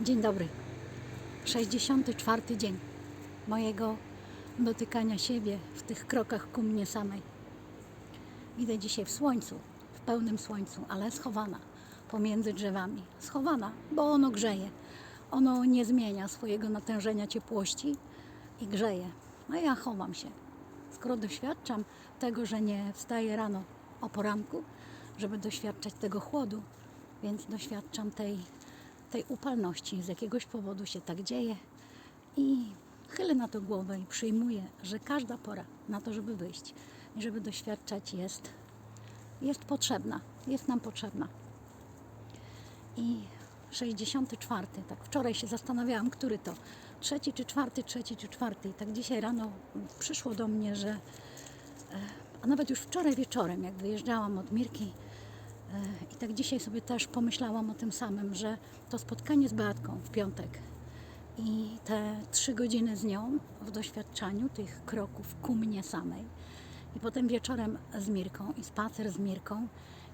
Dzień dobry. 64 dzień mojego dotykania siebie w tych krokach ku mnie samej. Idę dzisiaj w słońcu, w pełnym słońcu, ale schowana pomiędzy drzewami. Schowana, bo ono grzeje. Ono nie zmienia swojego natężenia ciepłości i grzeje. A ja chowam się. Skoro doświadczam tego, że nie wstaję rano o poranku, żeby doświadczać tego chłodu, więc doświadczam tej, tej upalności. Z jakiegoś powodu się tak dzieje i chylę na to głowę i przyjmuję, że każda pora na to, żeby wyjść i żeby doświadczać jest, jest potrzebna, jest nam potrzebna. I 64, tak wczoraj się zastanawiałam, który to, trzeci czy czwarty, trzeci czy czwarty. I tak dzisiaj rano przyszło do mnie, że, e, a nawet już wczoraj wieczorem, jak wyjeżdżałam od Mirki, i tak dzisiaj sobie też pomyślałam o tym samym, że to spotkanie z Beatką w piątek i te trzy godziny z nią w doświadczaniu tych kroków ku mnie samej. I potem wieczorem z Mirką i spacer z Mirką.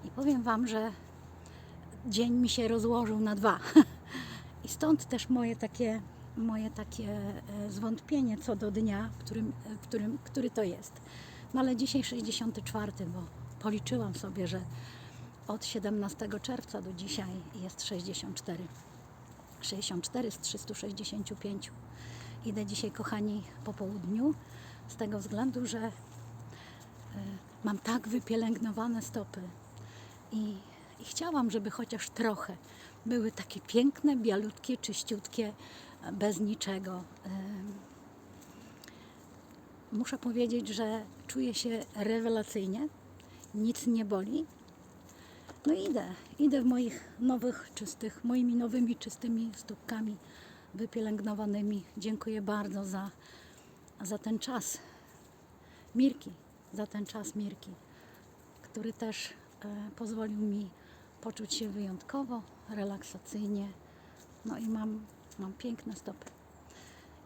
I powiem Wam, że dzień mi się rozłożył na dwa. I stąd też moje takie, moje takie e, zwątpienie co do dnia, w którym, w którym, który to jest. No ale dzisiaj 64, bo policzyłam sobie, że od 17 czerwca do dzisiaj jest 64. 64 z 365. Idę dzisiaj, kochani, po południu, z tego względu, że e, mam tak wypielęgnowane stopy i, i chciałam, żeby chociaż trochę były takie piękne, bialutkie, czyściutkie, bez niczego. Muszę powiedzieć, że czuję się rewelacyjnie, nic nie boli. No idę, idę w moich nowych, czystych, moimi nowymi, czystymi stópkami wypielęgnowanymi. Dziękuję bardzo za, za ten czas Mirki, za ten czas Mirki, który też e, pozwolił mi poczuć się wyjątkowo, relaksacyjnie. No i mam, mam piękne stopy.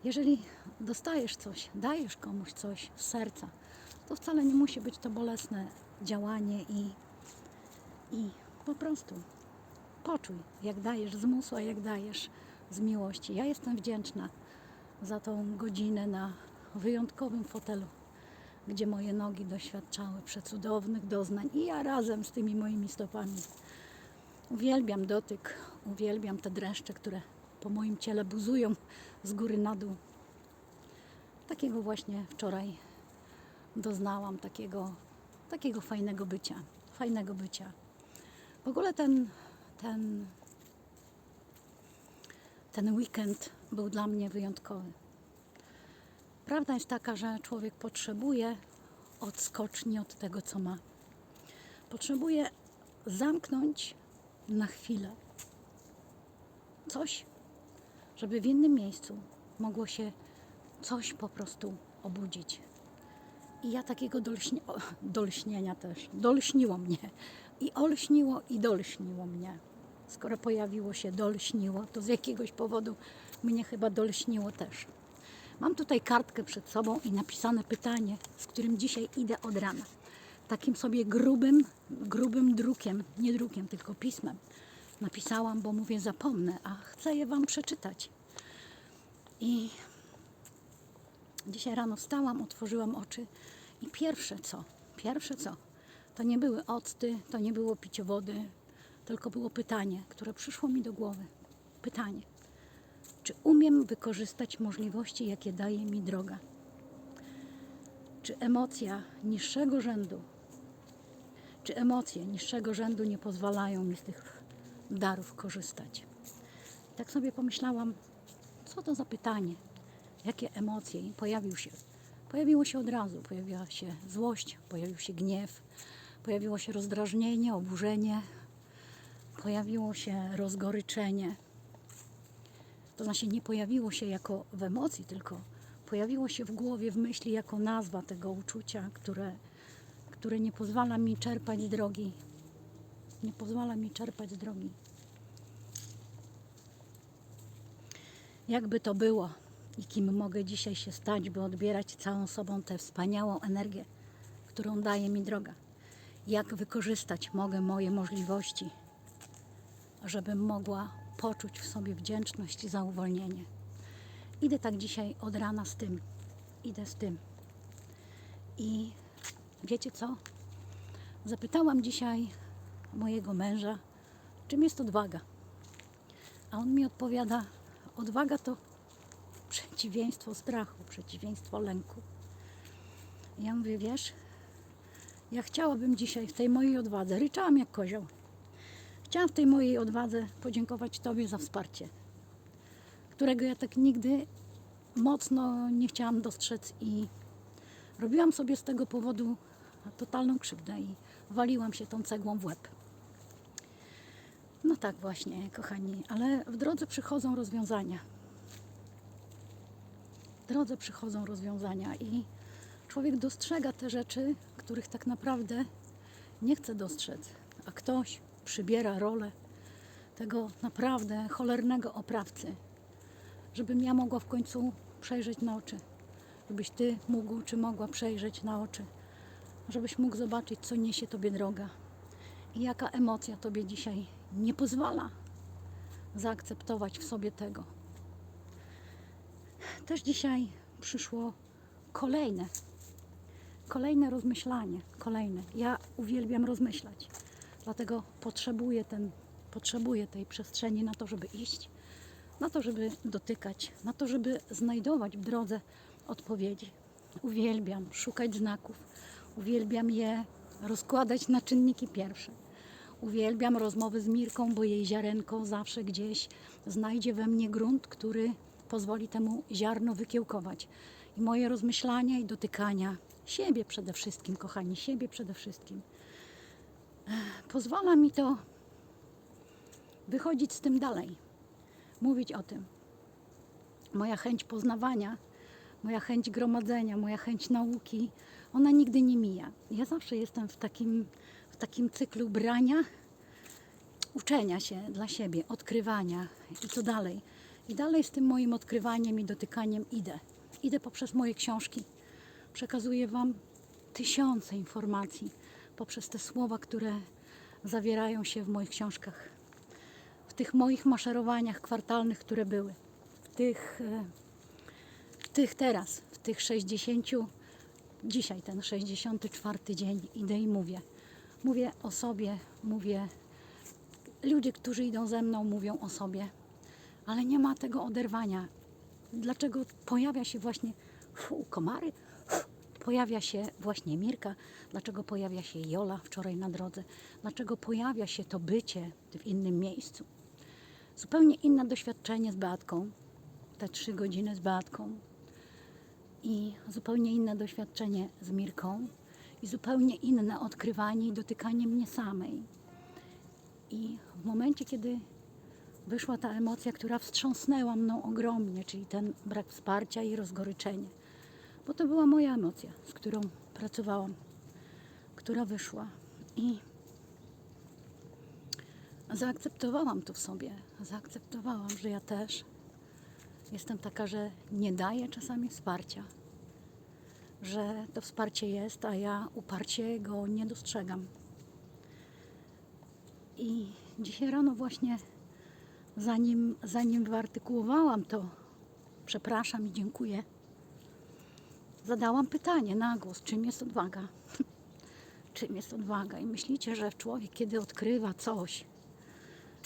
Jeżeli dostajesz coś, dajesz komuś coś z serca, to wcale nie musi być to bolesne działanie i i po prostu poczuj, jak dajesz z musu, jak dajesz z miłości. Ja jestem wdzięczna za tą godzinę na wyjątkowym fotelu, gdzie moje nogi doświadczały przecudownych doznań i ja razem z tymi moimi stopami. Uwielbiam dotyk, uwielbiam te dreszcze, które po moim ciele buzują z góry na dół. Takiego właśnie wczoraj doznałam, takiego, takiego fajnego bycia, fajnego bycia. W ogóle ten, ten, ten weekend był dla mnie wyjątkowy. Prawda jest taka, że człowiek potrzebuje odskoczni od tego, co ma. Potrzebuje zamknąć na chwilę coś, żeby w innym miejscu mogło się coś po prostu obudzić. I ja takiego dolśnie, o, dolśnienia też, dolśniło mnie. I olśniło i dolśniło mnie. Skoro pojawiło się dolśniło, to z jakiegoś powodu mnie chyba dolśniło też. Mam tutaj kartkę przed sobą i napisane pytanie, z którym dzisiaj idę od rana. Takim sobie grubym, grubym drukiem, nie drukiem, tylko pismem. Napisałam, bo mówię zapomnę, a chcę je Wam przeczytać. I Dzisiaj rano wstałam, otworzyłam oczy i pierwsze co, pierwsze co, to nie były octy, to nie było picie wody, tylko było pytanie, które przyszło mi do głowy. Pytanie, czy umiem wykorzystać możliwości, jakie daje mi droga? Czy emocja niższego rzędu, czy emocje niższego rzędu nie pozwalają mi z tych darów korzystać? Tak sobie pomyślałam, co to za pytanie? jakie emocje i pojawił się. Pojawiło się od razu, pojawiła się złość, pojawił się gniew, pojawiło się rozdrażnienie, oburzenie, pojawiło się rozgoryczenie. To znaczy nie pojawiło się jako w emocji, tylko pojawiło się w głowie, w myśli jako nazwa tego uczucia, które, które nie pozwala mi czerpać drogi. Nie pozwala mi czerpać drogi. Jakby to było i kim mogę dzisiaj się stać, by odbierać całą sobą tę wspaniałą energię, którą daje mi droga. Jak wykorzystać mogę moje możliwości, żebym mogła poczuć w sobie wdzięczność za uwolnienie. Idę tak dzisiaj od rana z tym. Idę z tym. I wiecie co? Zapytałam dzisiaj mojego męża, czym jest odwaga. A on mi odpowiada: odwaga to przeciwieństwo strachu, przeciwieństwo lęku. Ja mówię, wiesz, ja chciałabym dzisiaj w tej mojej odwadze, ryczałam jak kozioł, chciałam w tej mojej odwadze podziękować Tobie za wsparcie, którego ja tak nigdy mocno nie chciałam dostrzec i robiłam sobie z tego powodu totalną krzywdę i waliłam się tą cegłą w łeb. No tak właśnie, kochani, ale w drodze przychodzą rozwiązania. W drodze przychodzą rozwiązania i człowiek dostrzega te rzeczy, których tak naprawdę nie chce dostrzec, a ktoś przybiera rolę tego naprawdę cholernego oprawcy, żebym ja mogła w końcu przejrzeć na oczy, żebyś ty mógł czy mogła przejrzeć na oczy, żebyś mógł zobaczyć, co niesie tobie droga i jaka emocja tobie dzisiaj nie pozwala zaakceptować w sobie tego. Też dzisiaj przyszło kolejne, kolejne rozmyślanie, kolejne. Ja uwielbiam rozmyślać, dlatego potrzebuję, ten, potrzebuję tej przestrzeni na to, żeby iść, na to, żeby dotykać, na to, żeby znajdować w drodze odpowiedzi. Uwielbiam szukać znaków, uwielbiam je rozkładać na czynniki pierwsze. Uwielbiam rozmowy z Mirką, bo jej ziarenko zawsze gdzieś znajdzie we mnie grunt, który pozwoli temu ziarno wykiełkować. I moje rozmyślania i dotykania siebie przede wszystkim, kochani, siebie przede wszystkim. Pozwala mi to wychodzić z tym dalej, mówić o tym. Moja chęć poznawania, moja chęć gromadzenia, moja chęć nauki, ona nigdy nie mija. Ja zawsze jestem w takim, w takim cyklu brania, uczenia się dla siebie, odkrywania i co dalej. I dalej z tym moim odkrywaniem i dotykaniem idę. Idę poprzez moje książki. Przekazuję Wam tysiące informacji poprzez te słowa, które zawierają się w moich książkach. W tych moich maszerowaniach kwartalnych, które były. W tych, e, w tych teraz, w tych 60, dzisiaj ten 64 dzień idę i mówię. Mówię o sobie, mówię ludzie, którzy idą ze mną, mówią o sobie, ale nie ma tego oderwania. Dlaczego pojawia się właśnie fu, komary? Pojawia się właśnie Mirka? Dlaczego pojawia się Jola wczoraj na drodze? Dlaczego pojawia się to bycie w innym miejscu? Zupełnie inne doświadczenie z Beatką, te trzy godziny z Beatką i zupełnie inne doświadczenie z Mirką i zupełnie inne odkrywanie i dotykanie mnie samej. I w momencie, kiedy wyszła ta emocja, która wstrząsnęła mną ogromnie, czyli ten brak wsparcia i rozgoryczenie, bo to była moja emocja, z którą pracowałam, która wyszła. I zaakceptowałam to w sobie. Zaakceptowałam, że ja też jestem taka, że nie daję czasami wsparcia, że to wsparcie jest, a ja uparcie go nie dostrzegam. I dzisiaj rano właśnie, zanim, zanim wyartykułowałam to, przepraszam i dziękuję, zadałam pytanie na głos, czym jest odwaga? czym jest odwaga? I myślicie, że człowiek, kiedy odkrywa coś,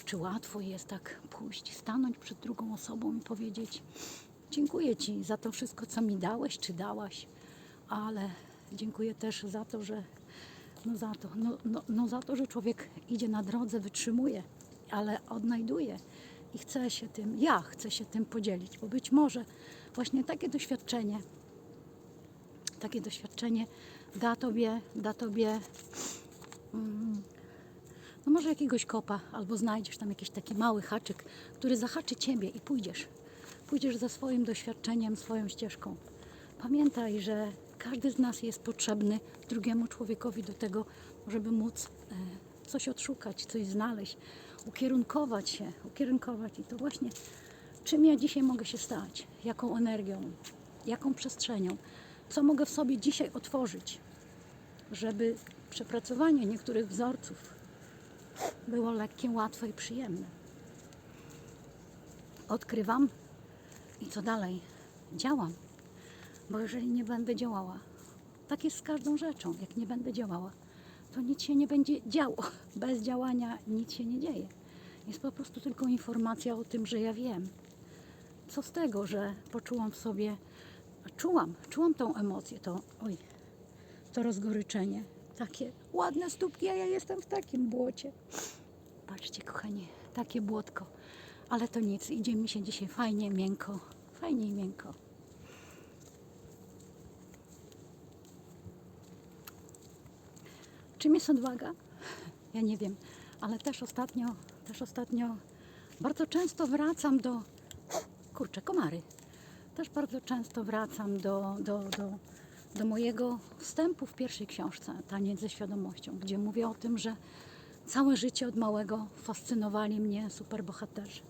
czy łatwo jest tak pójść, stanąć przed drugą osobą i powiedzieć: Dziękuję Ci za to wszystko, co mi dałeś, czy dałaś, ale dziękuję też za to, że no za to, no, no, no za to, że człowiek idzie na drodze, wytrzymuje, ale odnajduje i chce się tym, ja chcę się tym podzielić, bo być może właśnie takie doświadczenie, takie doświadczenie da Tobie, da Tobie mm, no może jakiegoś kopa, albo znajdziesz tam jakiś taki mały haczyk, który zahaczy Ciebie i pójdziesz. Pójdziesz za swoim doświadczeniem, swoją ścieżką. Pamiętaj, że każdy z nas jest potrzebny drugiemu człowiekowi do tego, żeby móc e, coś odszukać, coś znaleźć, ukierunkować się, ukierunkować. I to właśnie, czym ja dzisiaj mogę się stać, jaką energią, jaką przestrzenią, co mogę w sobie dzisiaj otworzyć, żeby przepracowanie niektórych wzorców było lekkie, łatwe i przyjemne. odkrywam i co dalej? Działam. Bo jeżeli nie będę działała, tak jest z każdą rzeczą, jak nie będę działała, to nic się nie będzie działo. Bez działania nic się nie dzieje. Jest po prostu tylko informacja o tym, że ja wiem. Co z tego, że poczułam w sobie, czułam, czułam tą emocję, to, oj, to rozgoryczenie. Takie ładne stópki, a ja jestem w takim błocie. Patrzcie, kochani, takie błotko. Ale to nic, idzie mi się dzisiaj fajnie, miękko. Fajnie i miękko. Czym jest odwaga? Ja nie wiem, ale też ostatnio, też ostatnio bardzo często wracam do. Kurczę, komary. Też bardzo często wracam do, do, do, do mojego wstępu w pierwszej książce, Taniec ze świadomością, gdzie mówię o tym, że całe życie od małego fascynowali mnie superbohaterzy.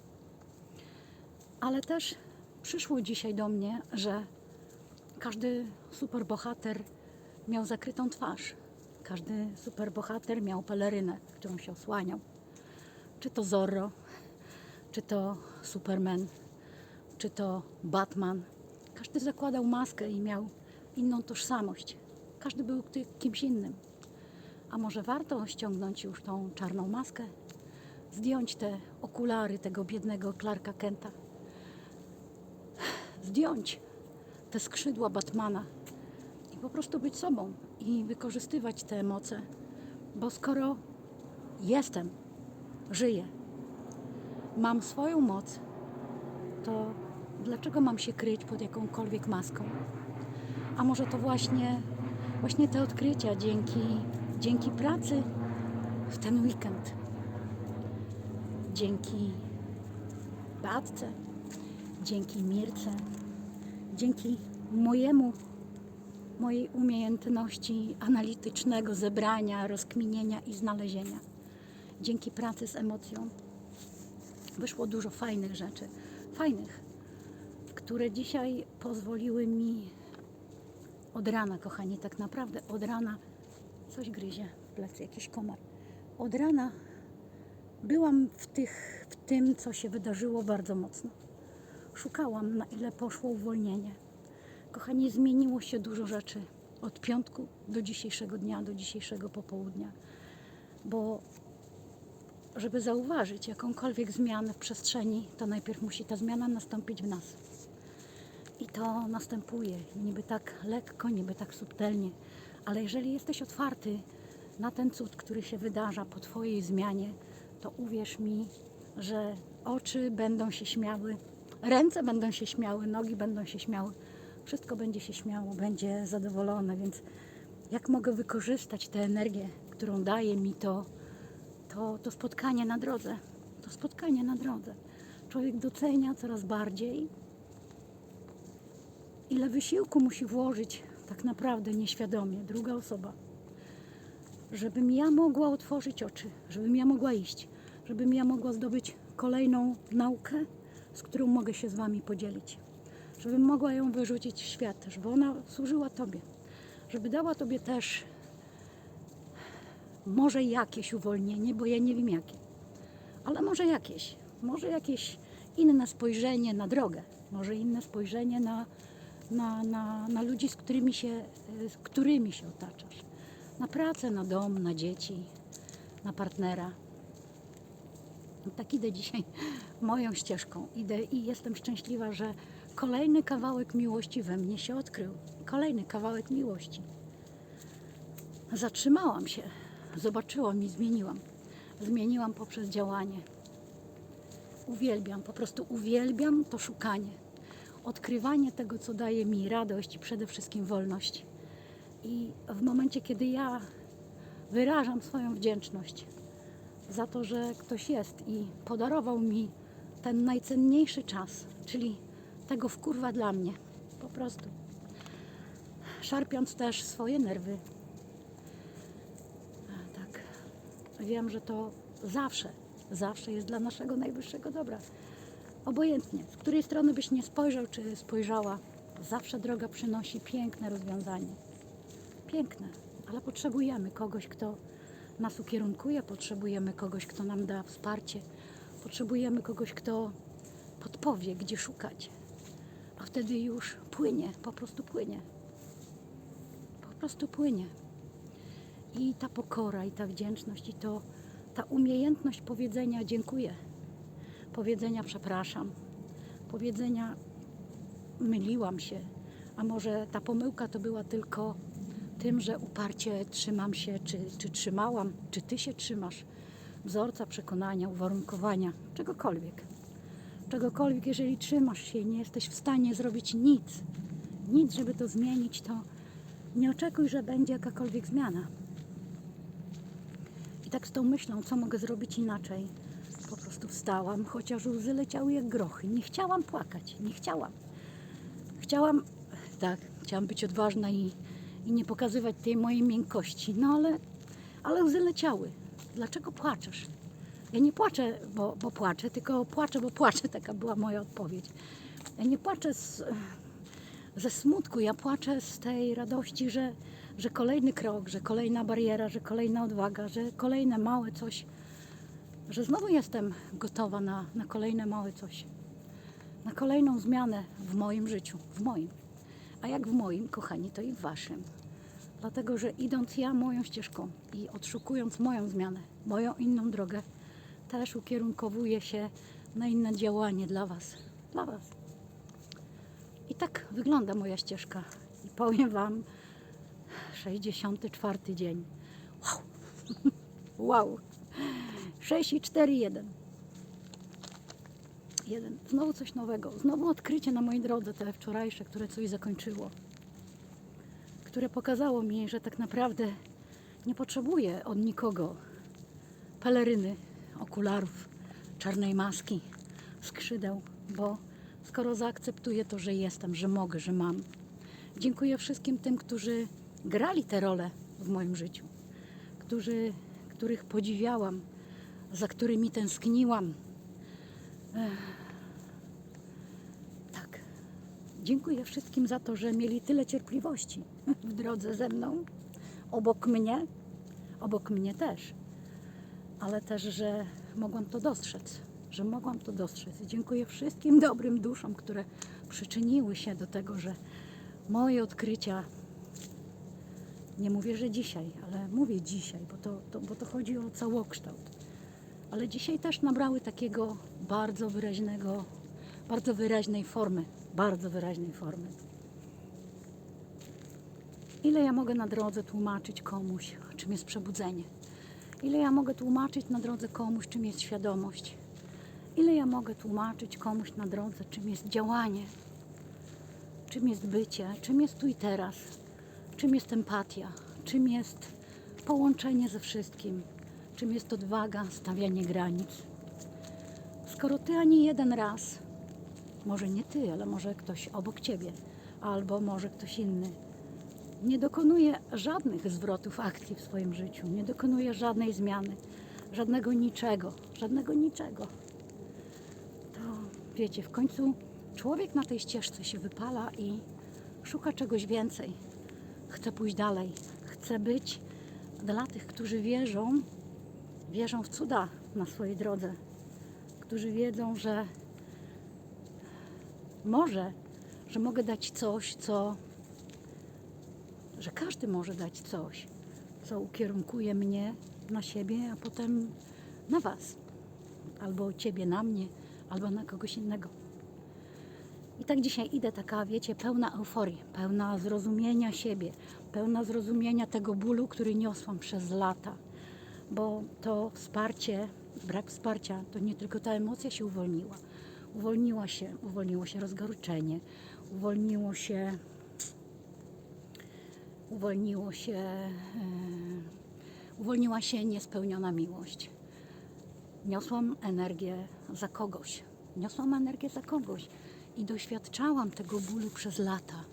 Ale też przyszło dzisiaj do mnie, że każdy superbohater miał zakrytą twarz. Każdy superbohater miał pelerynę, którą się osłaniał. Czy to Zorro, czy to Superman, czy to Batman. Każdy zakładał maskę i miał inną tożsamość. Każdy był kimś innym. A może warto ściągnąć już tą czarną maskę? Zdjąć te okulary tego biednego Clarka Kenta? Zdjąć te skrzydła Batmana i po prostu być sobą i wykorzystywać te emocje, bo skoro jestem, żyję, mam swoją moc, to dlaczego mam się kryć pod jakąkolwiek maską? A może to właśnie, właśnie te odkrycia dzięki, dzięki pracy w ten weekend, dzięki Beatce, dzięki Mirce, dzięki mojemu mojej umiejętności analitycznego zebrania, rozkminienia i znalezienia. Dzięki pracy z emocją wyszło dużo fajnych rzeczy. Fajnych, które dzisiaj pozwoliły mi od rana, kochani, tak naprawdę od rana coś gryzie w plecy, jakiś komar. Od rana byłam w, tych, w tym, co się wydarzyło bardzo mocno. Szukałam, na ile poszło uwolnienie. Kochani, zmieniło się dużo rzeczy od piątku do dzisiejszego dnia, do dzisiejszego popołudnia. Bo żeby zauważyć jakąkolwiek zmianę w przestrzeni, to najpierw musi ta zmiana nastąpić w nas. I to następuje niby tak lekko, niby tak subtelnie, ale jeżeli jesteś otwarty na ten cud, który się wydarza po Twojej zmianie, to uwierz mi, że oczy będą się śmiały, ręce będą się śmiały, nogi będą się śmiały, wszystko będzie się śmiało, będzie zadowolone, więc jak mogę wykorzystać tę energię, którą daje mi to, to, to spotkanie na drodze. To spotkanie na drodze. Człowiek docenia coraz bardziej, ile wysiłku musi włożyć tak naprawdę nieświadomie druga osoba, żebym ja mogła otworzyć oczy, żebym ja mogła iść, żebym ja mogła zdobyć kolejną naukę, z którą mogę się z Wami podzielić, żebym mogła ją wyrzucić w świat, żeby ona służyła Tobie, żeby dała Tobie też może jakieś uwolnienie, bo ja nie wiem jakie, ale może jakieś, może jakieś inne spojrzenie na drogę, może inne spojrzenie na, na, na, na ludzi, z którymi, się, z którymi się otaczasz, na pracę, na dom, na dzieci, na partnera. Tak idę dzisiaj moją ścieżką. Idę i jestem szczęśliwa, że kolejny kawałek miłości we mnie się odkrył. Kolejny kawałek miłości. Zatrzymałam się, zobaczyłam i zmieniłam. Zmieniłam poprzez działanie. Uwielbiam, po prostu uwielbiam to szukanie. Odkrywanie tego, co daje mi radość i przede wszystkim wolność. I w momencie, kiedy ja wyrażam swoją wdzięczność za to, że ktoś jest i podarował mi ten najcenniejszy czas, czyli tego wkurwa dla mnie, po prostu. Szarpiąc też swoje nerwy. Tak, wiem, że to zawsze, zawsze jest dla naszego najwyższego dobra. Obojętnie, z której strony byś nie spojrzał czy spojrzała, zawsze droga przynosi piękne rozwiązanie. Piękne, ale potrzebujemy kogoś, kto nas ukierunkuje, potrzebujemy kogoś, kto nam da wsparcie, potrzebujemy kogoś, kto podpowie, gdzie szukać. A wtedy już płynie, po prostu płynie. Po prostu płynie. I ta pokora, i ta wdzięczność, i to ta umiejętność powiedzenia dziękuję, powiedzenia przepraszam, powiedzenia myliłam się, a może ta pomyłka to była tylko tym, że uparcie trzymam się, czy, czy trzymałam, czy ty się trzymasz wzorca przekonania, uwarunkowania, czegokolwiek. Czegokolwiek, jeżeli trzymasz się i nie jesteś w stanie zrobić nic, nic, żeby to zmienić, to nie oczekuj, że będzie jakakolwiek zmiana. I tak z tą myślą, co mogę zrobić inaczej, wstałam, chociaż łzy leciały jak grochy. Nie chciałam płakać, nie chciałam. Chciałam, tak, chciałam być odważna i, i nie pokazywać tej mojej miękkości, no ale, ale łzy leciały. Dlaczego płaczesz? Ja nie płaczę, bo, bo płaczę, tylko płaczę, bo płaczę. Taka była moja odpowiedź. Ja nie płaczę z, ze smutku, ja płaczę z tej radości, że, że kolejny krok, że kolejna bariera, że kolejna odwaga, że kolejne małe coś, że znowu jestem gotowa na, na kolejne małe coś, na kolejną zmianę w moim życiu, w moim. A jak w moim, kochani, to i w waszym. Dlatego, że idąc ja moją ścieżką i odszukując moją zmianę, moją inną drogę, też ukierunkowuję się na inne działanie dla Was. Dla Was. I tak wygląda moja ścieżka. I powiem Wam, 64 dzień. Wow! wow! 6 i 4, 1. Jeden. Znowu coś nowego. Znowu odkrycie na mojej drodze, te wczorajsze, które coś zakończyło. Które pokazało mi, że tak naprawdę nie potrzebuję od nikogo peleryny, okularów, czarnej maski, skrzydeł, bo skoro zaakceptuję to, że jestem, że mogę, że mam. Dziękuję wszystkim tym, którzy grali te role w moim życiu, którzy, których podziwiałam, za którymi tęskniłam. Tak. Dziękuję wszystkim za to, że mieli tyle cierpliwości w drodze ze mną, obok mnie, obok mnie też ale też, że mogłam to dostrzec, że mogłam to dostrzec. Dziękuję wszystkim dobrym duszom, które przyczyniły się do tego, że moje odkrycia, nie mówię, że dzisiaj, ale mówię dzisiaj, bo to, to, bo to chodzi o całokształt, ale dzisiaj też nabrały takiego bardzo wyraźnego, bardzo wyraźnej formy, bardzo wyraźnej formy. Ile ja mogę na drodze tłumaczyć komuś, czym jest przebudzenie? Ile ja mogę tłumaczyć na drodze komuś, czym jest świadomość? Ile ja mogę tłumaczyć komuś na drodze, czym jest działanie? Czym jest bycie? Czym jest tu i teraz? Czym jest empatia? Czym jest połączenie ze wszystkim? Czym jest odwaga, stawianie granic? Skoro ty ani jeden raz, może nie ty, ale może ktoś obok ciebie, albo może ktoś inny, nie dokonuje żadnych zwrotów akcji w swoim życiu, nie dokonuje żadnej zmiany, żadnego niczego, żadnego niczego. To wiecie, w końcu człowiek na tej ścieżce się wypala i szuka czegoś więcej. Chce pójść dalej, chce być dla tych, którzy wierzą, wierzą w cuda na swojej drodze, którzy wiedzą, że może, że mogę dać coś, co że każdy może dać coś, co ukierunkuje mnie na siebie, a potem na Was. Albo Ciebie na mnie, albo na kogoś innego. I tak dzisiaj idę taka, wiecie, pełna euforii, pełna zrozumienia siebie, pełna zrozumienia tego bólu, który niosłam przez lata. Bo to wsparcie, brak wsparcia, to nie tylko ta emocja się uwolniła. Uwolniła się, uwolniło się rozgoryczenie, uwolniło się uwolniło się, e, uwolniła się niespełniona miłość. Niosłam energię za kogoś. Niosłam energię za kogoś i doświadczałam tego bólu przez lata.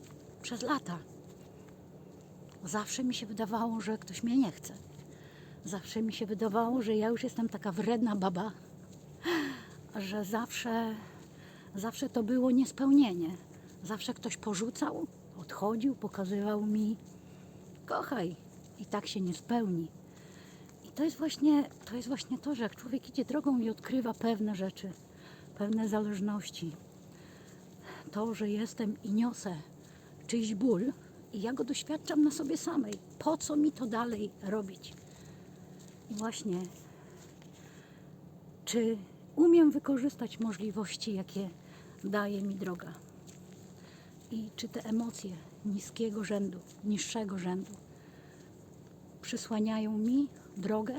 Przez lata. Zawsze mi się wydawało, że ktoś mnie nie chce. Zawsze mi się wydawało, że ja już jestem taka wredna baba, że zawsze, zawsze to było niespełnienie. Zawsze ktoś porzucał, odchodził, pokazywał mi, kochaj, i tak się nie spełni. I to jest właśnie to, jest właśnie to że jak człowiek idzie drogą i odkrywa pewne rzeczy, pewne zależności. To, że jestem i niosę czyjś ból i ja go doświadczam na sobie samej. Po co mi to dalej robić? Właśnie, czy umiem wykorzystać możliwości, jakie daje mi droga? I czy te emocje niskiego rzędu, niższego rzędu przysłaniają mi drogę,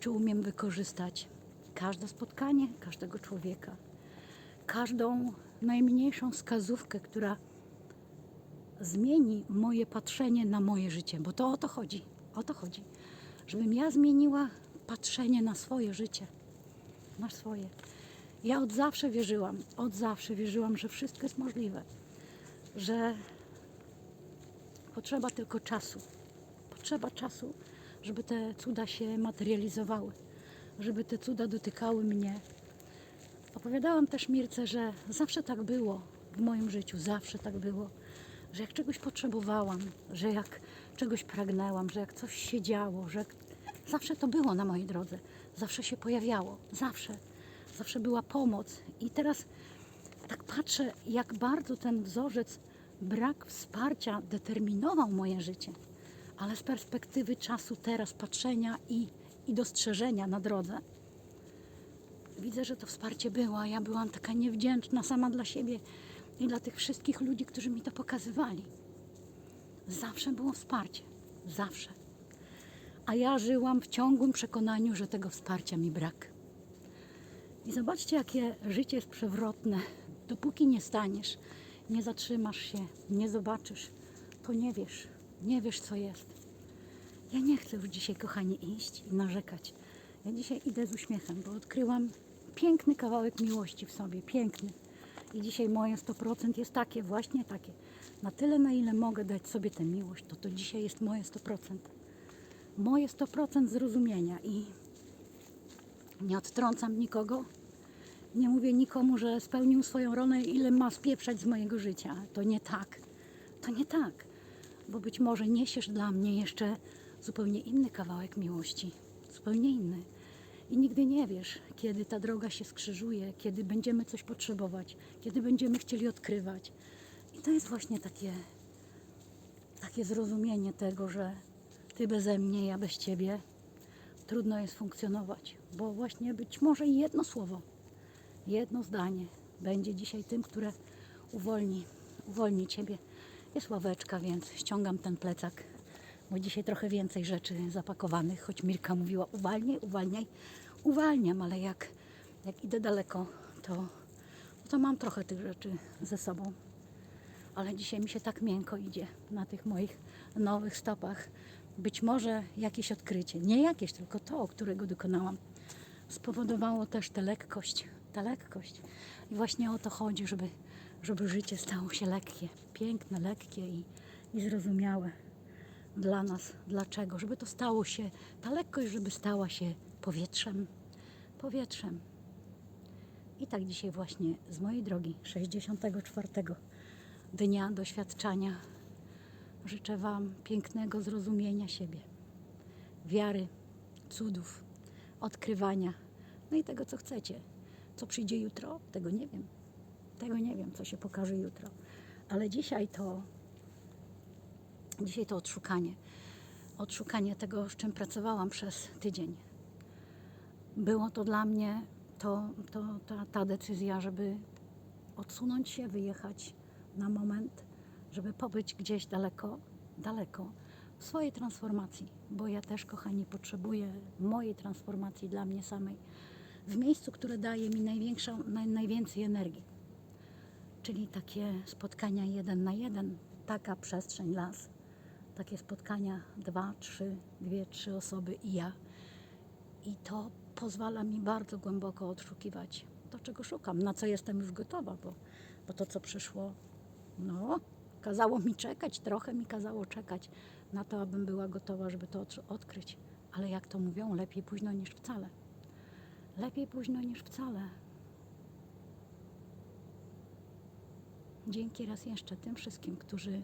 czy umiem wykorzystać każde spotkanie, każdego człowieka, każdą najmniejszą wskazówkę, która zmieni moje patrzenie na moje życie, bo to o to chodzi. O to chodzi. Żebym ja zmieniła patrzenie na swoje życie. Na swoje. Ja od zawsze wierzyłam, od zawsze wierzyłam, że wszystko jest możliwe. Że potrzeba tylko czasu. Potrzeba czasu, żeby te cuda się materializowały, żeby te cuda dotykały mnie. Opowiadałam też Mirce, że zawsze tak było w moim życiu, zawsze tak było, że jak czegoś potrzebowałam, że jak czegoś pragnęłam, że jak coś się działo, że zawsze to było na mojej drodze, zawsze się pojawiało, zawsze, zawsze była pomoc. I teraz tak patrzę, jak bardzo ten wzorzec, brak wsparcia determinował moje życie, ale z perspektywy czasu teraz, patrzenia i, i dostrzeżenia na drodze, widzę, że to wsparcie było, a ja byłam taka niewdzięczna sama dla siebie i dla tych wszystkich ludzi, którzy mi to pokazywali. Zawsze było wsparcie, zawsze. A ja żyłam w ciągłym przekonaniu, że tego wsparcia mi brak. I zobaczcie, jakie życie jest przewrotne. Dopóki nie staniesz, nie zatrzymasz się, nie zobaczysz, to nie wiesz, nie wiesz, co jest. Ja nie chcę już dzisiaj, kochani, iść i narzekać. Ja dzisiaj idę z uśmiechem, bo odkryłam piękny kawałek miłości w sobie, piękny. I dzisiaj moje 100% jest takie, właśnie takie. Na tyle, na ile mogę dać sobie tę miłość, to to dzisiaj jest moje 100%. Moje 100% zrozumienia i nie odtrącam nikogo. Nie mówię nikomu, że spełnił swoją rolę, ile ma spieprzać z mojego życia. To nie tak. To nie tak. Bo być może niesiesz dla mnie jeszcze zupełnie inny kawałek miłości. Zupełnie inny. I nigdy nie wiesz, kiedy ta droga się skrzyżuje, kiedy będziemy coś potrzebować, kiedy będziemy chcieli odkrywać. I to jest właśnie takie, takie zrozumienie tego, że ty beze mnie, ja bez ciebie, trudno jest funkcjonować. Bo właśnie być może jedno słowo, jedno zdanie będzie dzisiaj tym, które uwolni, uwolni ciebie. Jest ławeczka, więc ściągam ten plecak, bo dzisiaj trochę więcej rzeczy zapakowanych, choć Mirka mówiła uwalniaj, uwalniaj, uwalniam, ale jak, jak idę daleko, to, to mam trochę tych rzeczy ze sobą. Ale dzisiaj mi się tak miękko idzie na tych moich nowych stopach. Być może jakieś odkrycie, nie jakieś, tylko to, którego dokonałam, spowodowało też tę lekkość, ta lekkość. I właśnie o to chodzi, żeby, żeby życie stało się lekkie, piękne, lekkie i, i zrozumiałe dla nas. Dlaczego? Żeby to stało się, ta lekkość, żeby stała się powietrzem, powietrzem. I tak dzisiaj właśnie z mojej drogi 64 dnia doświadczania życzę Wam pięknego zrozumienia siebie, wiary, cudów, odkrywania, no i tego, co chcecie. Co przyjdzie jutro, tego nie wiem. Tego nie wiem, co się pokaże jutro. Ale dzisiaj to, dzisiaj to odszukanie. Odszukanie tego, z czym pracowałam przez tydzień. Było to dla mnie to, to, ta, ta decyzja, żeby odsunąć się, wyjechać na moment, żeby pobyć gdzieś daleko, daleko w swojej transformacji, bo ja też, kochani, potrzebuję mojej transformacji dla mnie samej, w miejscu, które daje mi największą, naj, najwięcej energii. Czyli takie spotkania jeden na jeden, taka przestrzeń, las, takie spotkania dwa, trzy, dwie, trzy osoby i ja. I to pozwala mi bardzo głęboko odszukiwać to, czego szukam, na co jestem już gotowa, bo, bo to, co przyszło, no, kazało mi czekać, trochę mi kazało czekać na to, abym była gotowa, żeby to od- odkryć. Ale jak to mówią, lepiej późno niż wcale. Lepiej późno niż wcale. Dzięki raz jeszcze tym wszystkim, którzy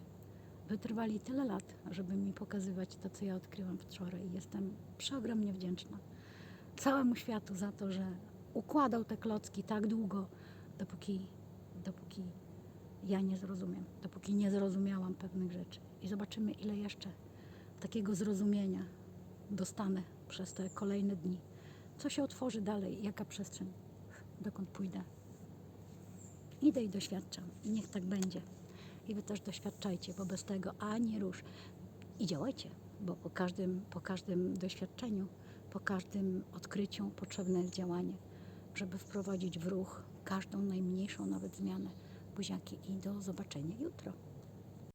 wytrwali tyle lat, żeby mi pokazywać to, co ja odkryłam wczoraj. Jestem przeogromnie wdzięczna całemu światu za to, że układał te klocki tak długo, dopóki, dopóki ja nie zrozumiem, dopóki nie zrozumiałam pewnych rzeczy. I zobaczymy, ile jeszcze takiego zrozumienia dostanę przez te kolejne dni. Co się otworzy dalej, jaka przestrzeń, dokąd pójdę. Idę i doświadczam. I niech tak będzie. I wy też doświadczajcie, bo bez tego ani rusz. I działajcie, bo po każdym, po każdym doświadczeniu, po każdym odkryciu potrzebne jest działanie, żeby wprowadzić w ruch każdą najmniejszą nawet zmianę. Buziaki i do zobaczenia jutro.